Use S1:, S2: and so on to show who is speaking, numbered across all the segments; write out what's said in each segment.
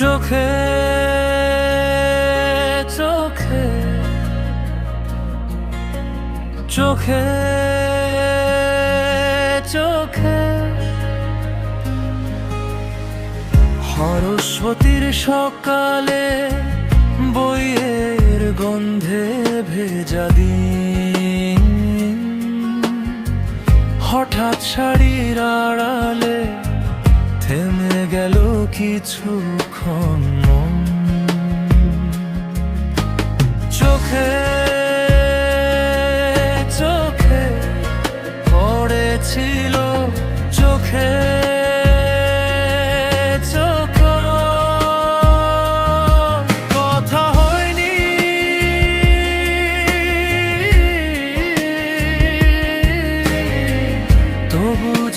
S1: চোখে চোখে চোখে চোখে। সরস্বতীর সকালে বইয়ের গন্ধে ভেজা দিন। হঠাৎ শাড়ির আড়ালে কিছুক্ষণ চোখে চোখে পড়েছিল চোখে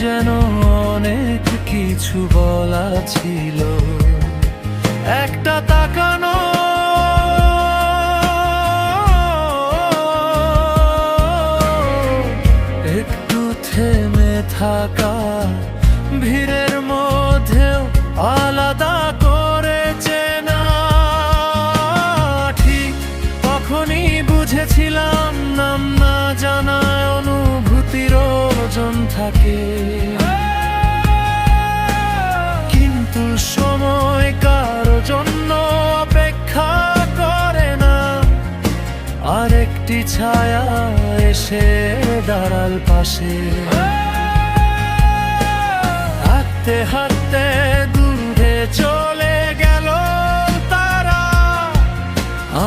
S1: যেন কিছু বলা ছিল। একটা তাকানো। একটু থেমে থাকা, ভিড়ের মধ্যেও আলাদা করেছে না। ঠিক তখনই বুঝেছিলাম, নাম না জানায় অনুভূতির ওজন থাকে। সময় কারও জন্য অপেক্ষা করে না। আরেকটি ছায়া এসে দাঁড়াল পাশে। হাঁটতে হাঁটতে দূরে চলে গেল তারা।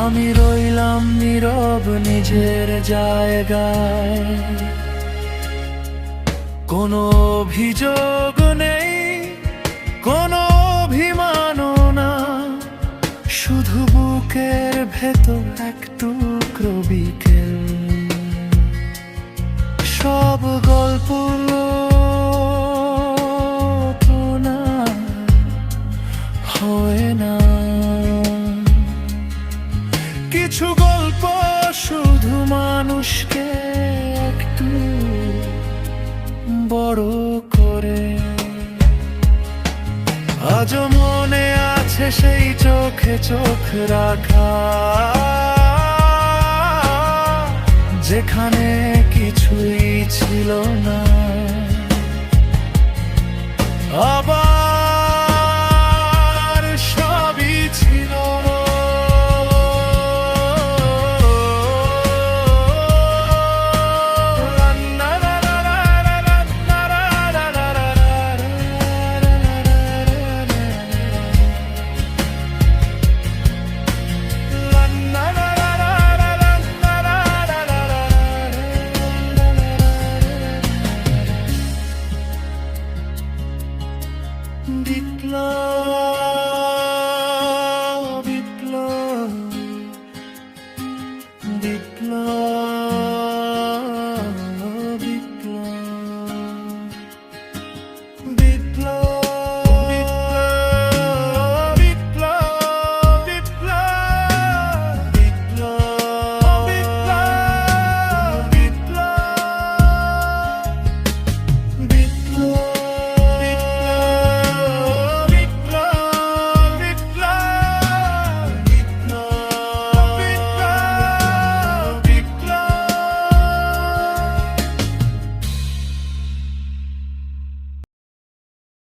S1: আমি রইলাম নীরব নিজের জায়গায়। কোনো অভিযোগ নেই শুধু বুকের ভেতর এক টুকরো বিকেল। সব গল্প হয় না। কিছু গল্প শুধু মানুষকে একটু বড় করে। আজও মনে আছে সেই চোখে চোখ রাখা। যেখানে কিছুই ছিল না। Declare.